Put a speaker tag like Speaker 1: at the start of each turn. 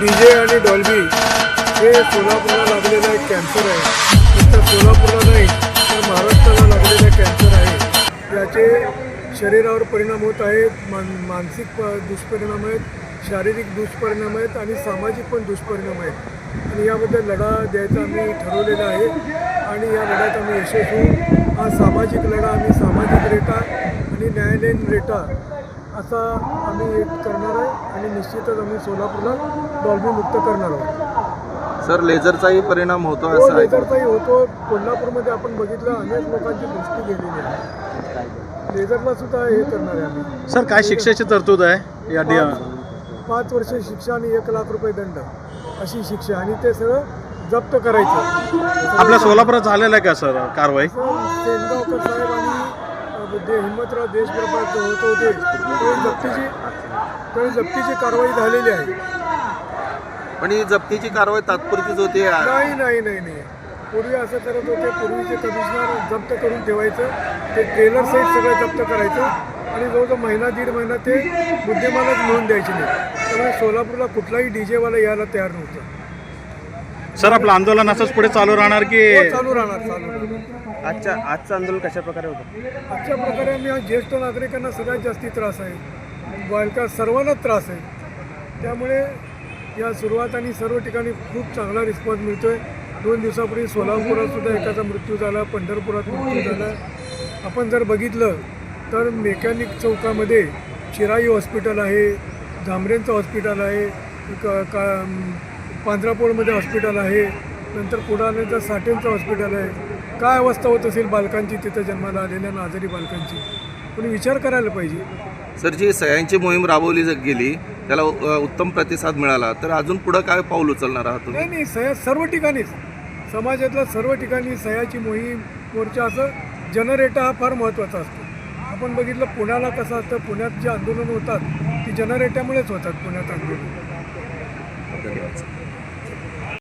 Speaker 1: D J आणि Dolby हे सोलापूरला लागलेलं एक कॅन्सर आहे. इथं सोलापूरला नाही तर महाराष्ट्राला लागलेलं कॅन्सर आहे. याचे शरीरावर परिणाम होत आहेत मान मानसिक दुष्परिणाम आहेत शारीरिक दुष्परिणाम आहेत आणि सामाजिक पण दुष्परिणाम आहेत. आणि याबद्दल लढा द्यायचा आम्ही ठरवलेला आहे आणि या लढ्यात आम्ही यशस्वी. हा सामाजिक लढा आम्ही सामाजिक रेटा आणि न्यायालयीन रेटा असा आम्ही एक करणार आहे आणि निश्चितच आम्ही सोलापूरला डॉल्बी मुक्त करणार आहोत.
Speaker 2: सर लेझरचाही परिणाम होतो हो असं आहे. लेझरचाही
Speaker 1: होतो. कोल्हापूरमध्ये आपण बघितलं अनेक लोकांची दृष्टी गेलेली
Speaker 3: आहे.
Speaker 1: लेझरला सुद्धा हे करणार आहे आम्ही.
Speaker 4: सर काय शिक्षेची तरतूद आहे या डि
Speaker 1: पाच- वर्ष शिक्षा आणि एक लाख रुपये दंड अशी शिक्षा आणि ते सगळं जप्त करायचं. आपल्या सोलापुरात
Speaker 4: झालेलं आहे का सर कारवाई?
Speaker 1: सेनगावकर साहेब आणि दे हिम्मतराव देशप्रभात होत होते.
Speaker 2: त्यावेळी जप्तीची
Speaker 1: त्यावेळी जप्तीची कारवाई झालेली आहे.
Speaker 2: पण ही जप्तीची कारवाई तात्पुरतीच होती नाही
Speaker 1: नाही नाही नाही. पूर्वी असं करत होते. पूर्वीचे कमिशनर जप्त करून ठेवायचं ते ट्रेलर सहित सगळं जप्त करायचं. आणि जवळजवळ महिना दीड महिना ते मुद्देमालच मिळून द्यायचे नाही. त्यामुळे सोलापूरला कुठलाही डी जेवाला यायला तयार नव्हतं.
Speaker 4: सर आपलं आंदोलन असंच पुढे चालू राहणार की हो,
Speaker 1: चालू राहणार चालू राहणार.
Speaker 3: आजच्या आजचं आंदोलन कशा प्रकारे होतं?
Speaker 1: आजच्या प्रकारे आम्ही ज्येष्ठ नागरिकांना सगळ्यात जास्ती त्रास आहे. बालका सर्वांनाच त्रास आहे. त्यामुळे या सुरुवात आणि सर्व ठिकाणी खूप चांगला रिस्पॉन्स मिळतो आहे दोन दिवसापूर्वी सोलापुरात सुद्धा एकाचा मृत्यू झाला पंढरपुरात मृत्यू झाला. आपण जर बघितलं तर मेकॅनिक चौकामध्ये चिराई हॉस्पिटल आहे झांबरेंचं हॉस्पिटल आहे क- का पांढरापोळमध्ये हॉस्पिटल आहे. नंतर पुढानंतर साठेंचं हॉस्पिटल आहे. काय अवस्था होत असेल बालकांची तिथं जन्माला आलेल्या ना आजारी बालकांची? कोणी विचार करायला पाहिजे?
Speaker 2: सर जी सह्यांची मोहीम राबवली गेली त्याला उत्तम प्रतिसाद मिळाला तर अजून पुढं काय पाऊल उचलणार आहात नाही
Speaker 1: नाही सह्या सर्व ठिकाणीच. समाजातल्या सर्व ठिकाणी सह्याची मोहीम मोर्चा असं जनरेटर हा फार महत्त्वाचा असतो. आपण बघितलं पुण्याला कसं असतं पुण्यात जे आंदोलन होतात ती जनरेट्यामुळेच होतात पुण्यात आंदोलन.
Speaker 2: धन्यवाद